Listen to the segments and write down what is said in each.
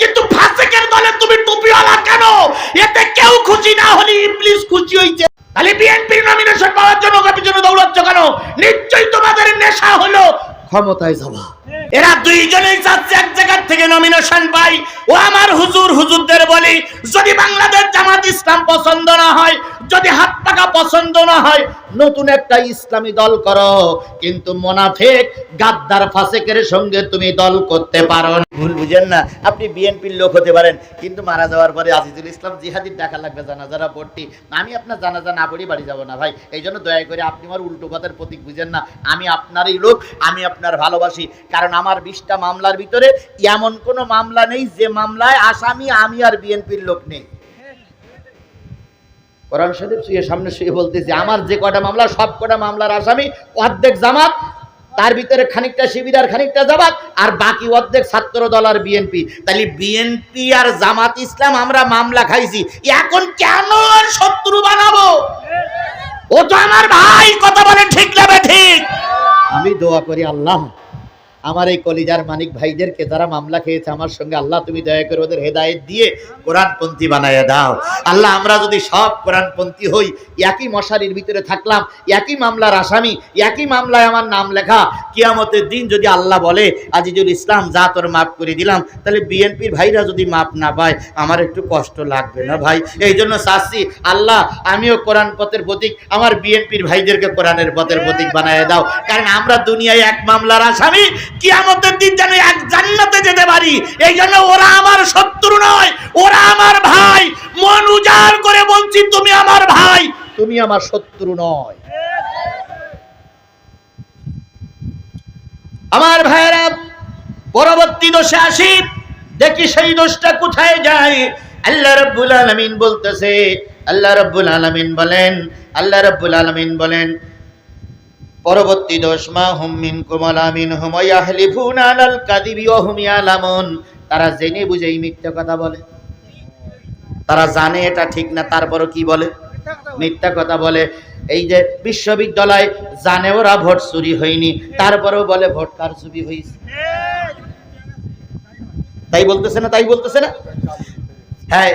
কিন্তু ফাসেকের দলে তুমি টুপিওয়ালা কেন? এতে কেউ খুশি না হলে ইবলিস খুশি হইছে। তাহলে বিএনপির নমিনেশন পাওয়ার জন্য ওকে পিছনে দৌড়াচ্ছ কেন? নিশ্চয়ই তোমাদের নেশা হলো ক্ষমতায় যাওয়া। এরা দুইজনেই চাচ্ছে এক জায়গার থেকে নমিনেশন পাই। ও আমার হুজুর, হুজুরদের বলি, যদি বাংলাদেশ জামাত ইসলাম পছন্দ না হয়, যদি হাত পাকা পছন্দ না হয় নতুন একটা ইসলামী দল করো, কিন্তু মোনাফেক গাদ্দার ফাসেকের সঙ্গে তুমি দল করতে পারো ভুল বুঝেন না, আপনি বিএনপির লোক হতে পারেন, কিন্তু মারা যাওয়ার পরে আজিজুল ইসলাম জিহাদির টাকা লাগবে, জানাজারা পড়তি আমি আপনার জানাজা না পড়ি বাড়ি যাব না ভাই, এই জন্য দয়া করে আপনি আমার উল্টো কথার প্রতীক বুঝেন না। আমি আপনারই লোক, আমি আপনার ভালোবাসি, কারণ আমার বিশটা মামলার ভিতরে এমন কোনো মামলা নেই যে মামলায় আসামি, আমি আর বিএনপির লোক নেই। কোরআন শরীফ শুয়ে সামনে শুয়ে বলতেছি, আমার যে কটা মামলা, সব কটা মামলার আসামি অর্ধেক জামাত, তার ভিতরে খানিকটা শিবির খানিকটা জামাত, আর বাকি অর্ধেক ছাত্র দল আর বিএনপি তাহলে বিএনপি আর জামাত ইসলাম আমরা মামলা খাইছি, এখন কেন শত্রু বানাবো? ও তো আমার ভাই, কথা বলে ঠিক যাবে ঠিক? আমি দোয়া করি আল্লাহ। আমার এই কলিজার মানিক ভাইদেরকে যারা মামলা খেয়েছে, আমার সঙ্গে আল্লাহ তুমি দয়া করে ওদের হেদায়েত দিয়ে কোরআনপন্থী বানাইয়া দাও। আল্লাহ, আমরা যদি সব কোরআনপন্থী হই, একই মশারির ভিতরে থাকলাম, একই মামলার আসামি, একই মামলায় আমার নাম লেখা, কিয়ামতের দিন যদি আল্লাহ বলে, আজিজুল ইসলাম, যা তোর মাফ করে দিলাম, তাহলে বিএনপির ভাইরা যদি মাপ না পায়, আমার একটু কষ্ট লাগবে না ভাই? এই জন্য চাচ্ছি, আল্লাহ, আমিও কোরআন পথের প্রতীক, আমার বিএনপির ভাইদেরকে কোরআনের পথের প্রতীক বানায় দাও। কারণ আমরা দুনিয়ায় এক মামলার আসামি কিয়ামতের দিন যেন এক জান্নাতে যেতে পারি। এই জন্য ওরা আমার শত্রু নয়, ওরা আমার ভাই। মন উজাড় করে বলছি, তুমি আমার ভাই, তুমি আমার শত্রু নয়। আমার ভাইয়েরা, পরবর্তী দোষে আসি। দেখি সেই দোষটা কোথায় যায়। আল্লাহ রাব্বুল আলামিন বলতেছে, আল্লাহ রাব্বুল আলামিন বলেন, আল্লাহ রাব্বুল আলামিন বলেন পরবর্তী দোষ মা হুম মিন কুমাল আমিন হুম ইয়াহলিফুনা আলাল কাযিবি ওয়া হুম তারা জেনে বুঝেই মিথ্যা কথা বলে। তারা জানে এটা ঠিক না, তারপরও কি বলে? মিথ্যা কথা বলে। এই যে বিশ্ববিদ্যালয় জানে ওরা ভোট চুরি হয়নি, তারপরেও বলে ভোট কার চুরি হয়েছে তাই বলতেছে না, তাই বলতেছে না? হ্যাঁ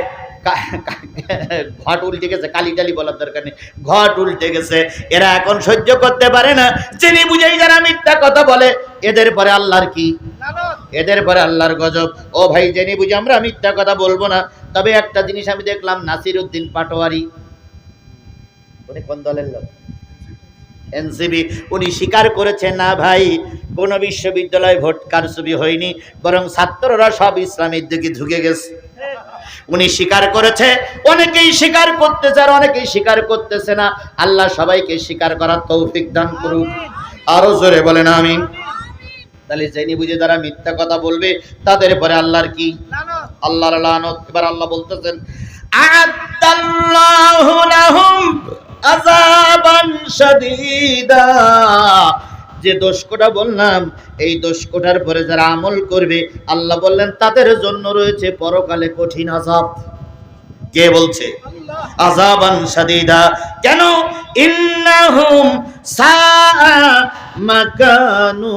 ঘট উল্টে গেছে, কালি টালি বলার দরকার নেই। ঘট উল্টে গেছে, এরা এখন সহ্য করতে পারে না। জেনে বুঝেই যারা মিথ্যা কথা বলে, এদের পরে আল্লাহর কি? এদের পরে আল্লাহর গজব। ও ভাই, জেনে বুঝে আমরা মিথ্যা কথা বলব না। তবে একটা জিনিস আমি দেখলাম নাসির উদ্দিন পাটোয়ারি। উনি কোন দলের লোক? এনসিবি উনি স্বীকার করেছে, না ভাই, কোন বিশ্ববিদ্যালয় ভোট কারচুপি হয়নি, বরং ছাত্ররা সব ইসলামের দিকে ঢুকে গেছে। উনি স্বীকার করেছে। অনেকেই স্বীকার করতেছে আর অনেকেই স্বীকার করতেছে না। আল্লাহ সবাইকে স্বীকার করার তৌফিক দান করুক। আরও জোরে বলেন আমি তাহলে জেনে বুঝে যারা মিথ্যা কথা বলবে, তাদের পরে আল্লাহর কি? আল্লাহর লানত। এবার আল্লাহ বলতেছেন আদাল্লাহু লাহুম আযাবান শাদীদা। যে দোষকোটা বললাম এই দোষকোটার পরে যারা আমল করবে আল্লাহ বললেন তাদের জন্য রয়েছে পরকালে কঠিন আজাব কে বলছে? আযাবান শাদীদা। কেন? ইন্নাহুম সাআ মাকানু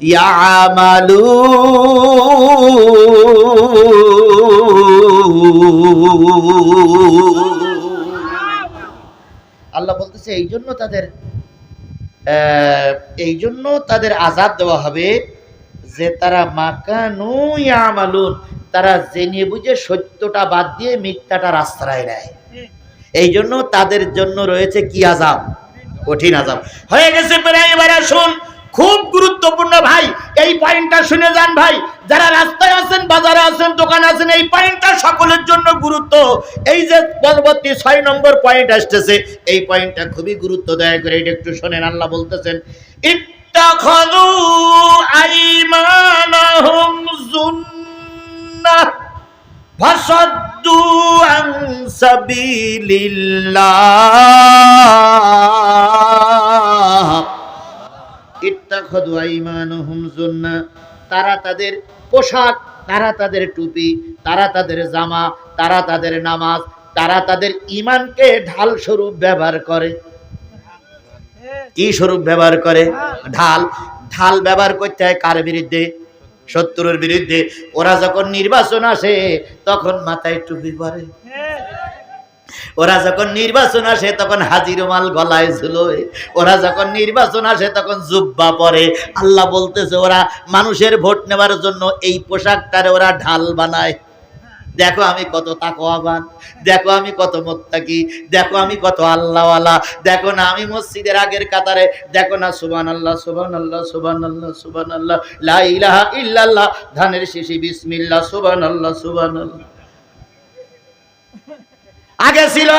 ইয়ামালু আল্লাহ বলতেছে এই জন্য তাদের এই জন্য তাদের আজাদ দেওয়া হবে যে তারা মাকানু ইয়ামালুন, তারা জেনে বুঝে সত্যটা বাদ দিয়ে মিথ্যাটা রাস্তায় নেয়। এই জন্য তাদের জন্য রয়েছে কি আজাব? কঠিন আজাব। হয়ে গেছে প্রায়, এবার আসুন। খুব গুরুত্বপূর্ণ ভাই, এই পয়েন্টটা শুনে যান ভাই, যারা রাস্তায় বাজারে আছেন, দোকানে আছেন, এই পয়েন্টটা সকলের জন্য গুরুত্ব। এই যে পরবর্তী ছয় নম্বর পয়েন্ট আসতেছে, এই পয়েন্টটা খুবই গুরুত্ব দয়া করে এটা একটু শোনেন, আল্লাহ বলতেছেন জুন্নাহ তারা তাদের পোশাক তারা তাদের টুপি, তারা তাদের জামা, তারা তাদের নামাজ, তারা তাদের ইমানকে ঢাল স্বরূপ ব্যবহার করে। কি স্বরূপ ব্যবহার করে? ঢাল। ঢাল ব্যবহার করতে হয় কার বিরুদ্ধে? শত্রুর বিরুদ্ধে। ওরা যখন নির্বাচন আসে, তখন মাথায় টুপি পরে। ওরা যখন নির্বাচন আসে তখন হাজির মাল গলায় ঝুলোয়। ওরা যখন নির্বাচন আসে তখন জুব্বা পরে। আল্লাহ বলতেছে, ওরা মানুষের ভোট নেবার জন্য এই পোশাকটারে ওরা ঢাল বানায়। দেখো আমি কত তাকওয়াবান, দেখো আমি কত মোত্তাকি, দেখো আমি কত আল্লাহওয়ালা, দেখো না আমি মসজিদের আগের কাতারে, দেখো না সুবান আল্লাহ সুবান আল্লাহ সুবান আল্লাহ সুবান আল্লাহ লা ইলাহা ইল্লাল্লাহ, ধানের শিশি বিসমিল্লাহ সুবান আল্লাহ সুবান আল্লাহ আগে ছিল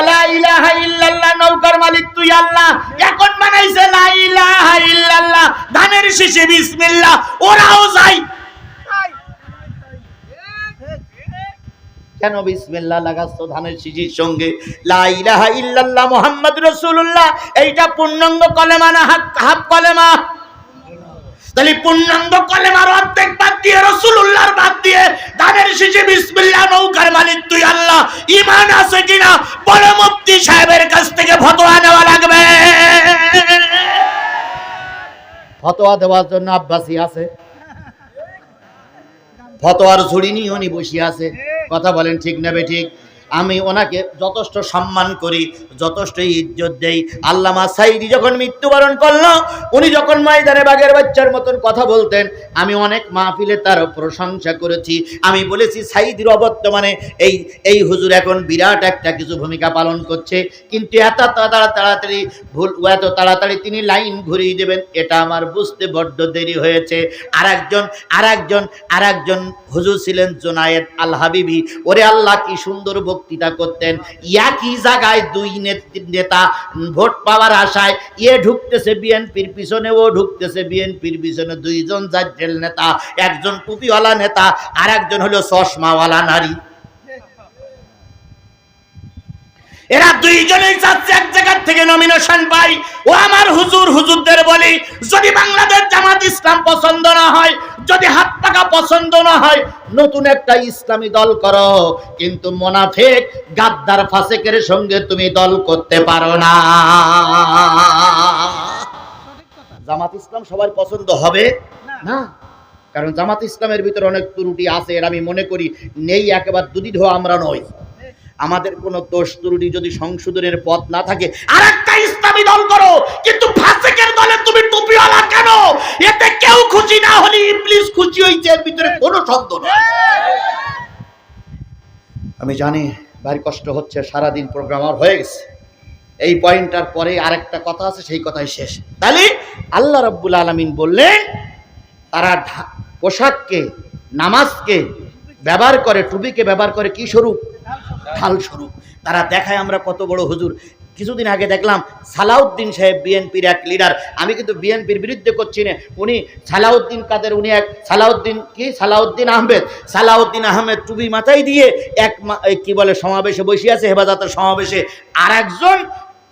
নৌকার মালিক তুই আল্লাহ। এখন বানাইছে ধানের শিশি বিসমিল্লাহ। ওরাও যায় কেন বিসমিল্লাহ লাগাচ্ছ ধানের শিশির সঙ্গে? লা ইলাহা ইল্লাল্লাহ মুহাম্মদ রাসূলুল্লাহ, এইটা পূর্ণাঙ্গ কলেমা না হাফ হাফ কলেমা। তাহলে পূর্ণাঙ্গ কলেমার অর্ধেক বাদ দিয়ে রসুল্লাহর বাদ দিয়ে ধানের শিশি বিসমিল্লাহ, নৌকার মালিক তুই আল্লাহ। ইমান আছে কিনা? বড় মুফতি সাহেবের কাছ থেকে ফতোয়া নেওয়া লাগবে। ফতোয়া দেওয়ার জন্য আব্বাসি আছে। ফতোয়ার ঝুড়ি নিয়ে উনি বসে আছে। কথা বলেন ঠিক নেবে ঠিক? আমি ওনাকে যথেষ্ট সম্মান করি, যথেষ্ট ইজ্জত দেই। আল্লামা সাইদি যখন মৃত্যুবরণ করল, উনি যখন ময়দানে বাঘের বাচ্চার মতন কথা বলতেন, আমি অনেক মাহফিলে তার প্রশংসা করেছি। আমি বলেছি, সাইদির অবর্তমানে এই এই হুজুর এখন বিরাট একটা কিছু ভূমিকা পালন করছে। কিন্তু এত তাড়া- তাড়াতাড়ি ভুল, এত তাড়াতাড়ি তিনি লাইন ঘুরিয়ে দেবেন, এটা আমার বুঝতে বড্ড দেরি হয়েছে। আর একজন আর একজন আর একজন হুজুর ছিলেন জোনায়েদ আল হাবিবি। ওরে আল্লাহ, কি সুন্দর বক্তৃতা করতেন। একই জায়গায় দুই নেতা ভোট পাওয়ার আশায় এ ঢুকতেছে বিএনপির পিছনে, ও ঢুকতেছে বিএনপির পিছনে। দুইজন জাজ্জেল নেতা, একজন টুপিওয়ালা নেতা আর একজন হলো চশমাওয়ালা নারী। এরা দুইজনেই চাচ্ছে এক জায়গার থেকে নমিনেশন পাই। ও আমার হুজুর, হুজুরদের বলি, যদি বাংলাদেশ জামাত ইসলাম পছন্দ না হয়, যদি হাত পাকা পছন্দ না হয়, নতুন একটা ইসলামী দল করো। কিন্তু মোনাফেক, গাদ্দার ফাসেকের সঙ্গে তুমি দল করতে পারো না। জামাত ইসলাম সবার পছন্দ হবে? না। কারণ জামাত ইসলামের ভিতরে অনেক ত্রুটি আছে, এর আমি মনে করি, নেই একেবারে দুদিধ আমরা নই। আমাদের কোন দোষ ত্রুটি যদি সংশোধনের পথ না থাকে আর একটা ইসলামী দল করো। কিন্তু ফাসিকের দলে তুমি টুপিওয়ালা কেন? এতে কেউ খুশি না হলে ইবলিস খুশি হইছে, এর ভিতরে কোনো সন্দেহ নেই। আমি জানি, ভারী কষ্ট হচ্ছে, সারাদিন প্রোগ্রাম আর হয়ে গেছে। এই পয়েন্টটার পরে আরেকটা কথা আছে, সেই কথাই শেষ। তাহলে আল্লাহ রব্বুল আলমিন বললেন, তারা পোশাককে, নামাজকে ব্যবহার করে, টুপিকে ব্যবহার করে কি স্বরূপ? ঢাল স্বরূপ তারা দেখায় আমরা কত বড় হুজুর। কিছুদিন আগে দেখলাম সালাউদ্দিন সাহেব বিএনপির এক লিডার আমি কিন্তু বিএনপির বিরুদ্ধে করছি না। উনি সালাউদ্দিন কাদের, উনি এক সালাউদ্দিন কি? সালাউদ্দিন আহমেদ। সালাউদ্দিন আহমেদ টুপি মাথায় দিয়ে এক কি বলে, সমাবেশে বসে আছে, হেফাজতের সমাবেশে। আর একজন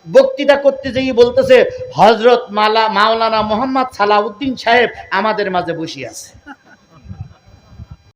বক্তৃতা করতে যেয়ে বলতেছে হজরত মালা, মাওলানা মোহাম্মদ সালাউদ্দিন সাহেব আমাদের মাঝে বসে আছে।